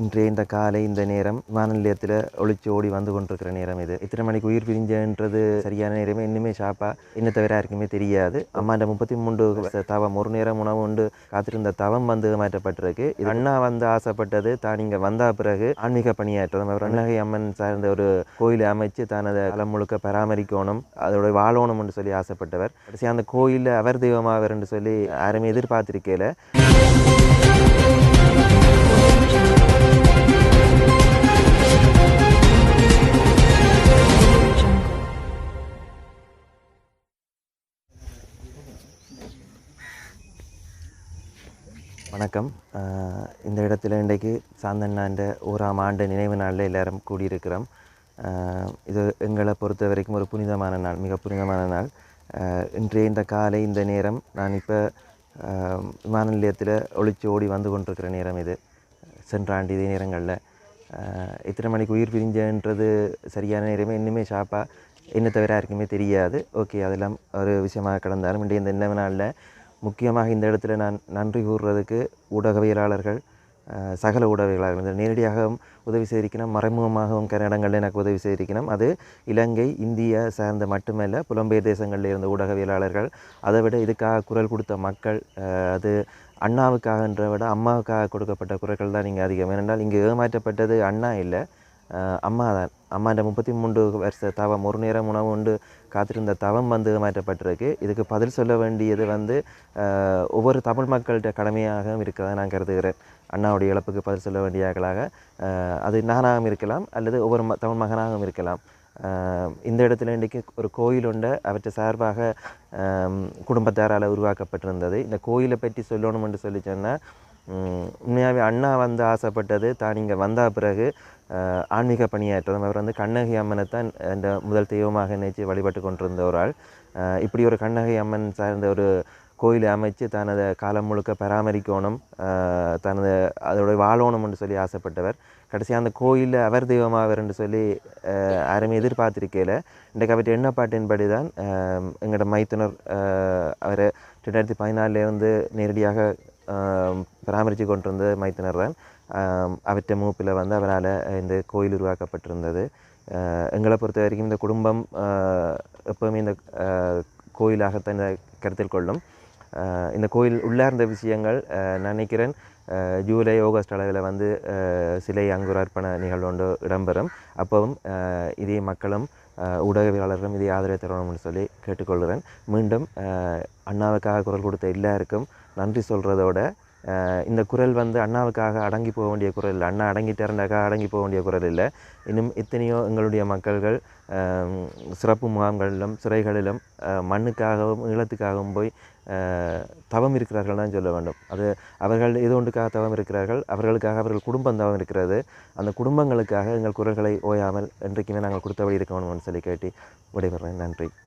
இன்றைய இந்த காலை இந்த நேரம் விமான நிலையத்தில் ஒளிச்சு ஓடி வந்து கொண்டிருக்கிற நேரம் இது. இத்தனை மணிக்கு உயிர் பிரிஞ்சன்றது சரியான நேரமே இன்னுமே ஷாப்பா என்ன தவிர யாருக்குமே தெரியாது. அம்மாண்ட முப்பத்தி மூன்று தவம் ஒரு நேரம் உணவு உண்டு. காத்திருந்த தவம் வந்து மாற்றப்பட்டிருக்கு. இது அண்ணா வந்து ஆசைப்பட்டது தான் இங்கே வந்த பிறகு ஆன்மீக பணியாற்றம் அவர் அன்னகை அம்மன் சார்ந்த ஒரு கோயிலை அமைச்சு தனது களம் முழுக்க பராமரிக்கணும் அதோட வாழணும் என்று சொல்லி ஆசைப்பட்டவர். கடைசி அந்த கோயிலில் அவர் தெய்வமாவர் என்று சொல்லி யாருமே எதிர்பார்த்திருக்கையில வணக்கம். இந்த இடத்துல இன்றைக்கு சாந்தண்ணாண்ட ஓராம் ஆண்டு நினைவு நாளில் எல்லாரும் கூடியிருக்கிறோம். இது எங்களை பொறுத்த வரைக்கும் ஒரு புனிதமான நாள் மிக புனிதமான நாள். இன்றைய இந்த காலை இந்த நேரம் நான் இப்போ விமான நிலையத்தில் ஒளிச்சு ஓடி வந்து கொண்டிருக்கிற நேரம் இது சென்ற ஆண்டு இதே நேரங்களில். இத்தனை மணிக்கு உயிர் பிரிஞ்சன்றது சரியான நேரமே இன்னுமே ஷாப்பாக என்ன தவிர யாருக்குமே தெரியாது. ஓகே அதெல்லாம் ஒரு விஷயமாக கடந்தாலும் இன்றைய இந்த நினைவு நாளில் முக்கியமாக இந்த இடத்துல நான் நன்றி கூறுறதுக்கு ஊடகவியலாளர்கள் சகல ஊடகவியலாளர்கள் இந்த நேரடியாகவும் உதவி செய்திருக்கணும் மறைமுகமாகவும் கன்னடங்களில் எனக்கு உதவி செய்திருக்கணும். அது இலங்கை இந்தியா சார்ந்த மட்டுமல்ல புலம்பெயர் தேசங்களில் இருந்த ஊடகவியலாளர்கள் அதை விட இதுக்காக குரல் கொடுத்த மக்கள் அது அண்ணாவுக்காகன்ற விட அம்மாவுக்காக கொடுக்கப்பட்ட குரல்கள் தான் இங்கே அதிகம். ஏனென்றால் இங்கே ஏமாற்றப்பட்டது அண்ணா இல்லை அம்மா தான் அம்மாண்ட முப்பத்தி மூன்று வருஷ தவம் ஒரு நேரம் உணவு உண்டு காத்திருந்த தவம் வந்து மாற்றப்பட்டிருக்கு இதுக்கு பதில் சொல்ல வேண்டியது வந்து ஒவ்வொரு தமிழ் மக்கள்கிட்ட கடமையாகவும் இருக்கிறதா நான் கருதுகிறேன் அண்ணாவுடைய இழப்புக்கு பதில் சொல்ல வேண்டியாக்களாக அது நானாகவும் இருக்கலாம் அல்லது ஒவ்வொரு ம தமிழ் மகனாகவும் இருக்கலாம் இந்த இடத்துல இன்றைக்கு ஒரு கோயில் உண்டு அவற்றை சார்பாக குடும்பத்தாரால் உருவாக்கப்பட்டிருந்தது இந்த கோயிலை பற்றி சொல்லணும் என்று சொல்லி சொன்னால் உண்மையாகவே அண்ணா வந்து ஆசைப்பட்டது. தான் இங்கே வந்த பிறகு ஆன்மீக பணியாற்றம் அவர் வந்து கண்ணகி அம்மனை தான் இந்த முதல் தெய்வமாக நினைச்சு வழிபட்டு கொண்டிருந்த ஒரு ஆள். இப்படி ஒரு கண்ணகி அம்மன் சார்ந்த ஒரு கோயிலை அமைச்சு தனது காலம் முழுக்க பராமரிக்கணும் தனது அதோட வாழணும் என்று சொல்லி ஆசைப்பட்டவர். கடைசியாக அந்த கோயிலில் அவர் தெய்வமாவர் என்று சொல்லி அஹ், யாருமே எதிர்பார்த்திருக்கையில் இன்றைக்கு அவற்றை எண்ணப்பாட்டின்படி தான் எங்களோட மைத்துனர் அவர் ரெண்டாயிரத்தி பதினாலிருந்து நேரடியாக பராமரித்து கொண்டிருந்த மைத்தினர் தான். அவற்றை மூப்பில் வந்து அவரால் இந்த கோயில் உருவாக்கப்பட்டிருந்தது. எங்களை பொறுத்த வரைக்கும் இந்த குடும்பம் எப்போவுமே இந்த கோயிலாகத்தான் கருத்தில் கொள்ளும். இந்த கோயில் உள்ளார்ந்த விஷயங்கள் நினைக்கிறேன் ஜூலை ஆகஸ்ட் அளவில் வந்து சிலை அங்குரார்ப்பண நிகழ்வு ஒன்று இடம்பெறும். அப்பவும் இதே மக்களும் ஊடகவியலாளர்களும் இதை ஆதரவு தரணும்னு சொல்லி கேட்டுக்கொள்கிறேன். மீண்டும் அண்ணாவுக்காக குரல் கொடுத்த எல்லாருக்கும் நன்றி சொல்கிறதோட இந்த குரல் வந்து அண்ணாவுக்காக அடங்கி போக வேண்டிய குரல் இல்லை. அண்ணா அடங்கிட்டாருண்டாக்காக அடங்கி போக வேண்டிய குரல் இல்லை. இன்னும் எத்தனையோ எங்களுடைய மக்கள்கள் சிறப்பு முகாம்களிலும் சிறைகளிலும் மண்ணுக்காகவும் ஈழத்துக்காகவும் போய் தவம் இருக்கிறார்கள் தான் சொல்ல வேண்டும். அது அவர்கள் ஏதோ ஒன்றுக்காக தவம் இருக்கிறார்கள் அவர்களுக்காக அவர்கள் குடும்பம் தவம் இருக்கிறது. அந்த குடும்பங்களுக்காக எங்கள் குரல்களை ஓயாமல் என்றைக்குமே நாங்கள் கொடுத்தபடி இருக்க வேணும்னு சொல்லி கேட்டு விடைபெறேன் நன்றி.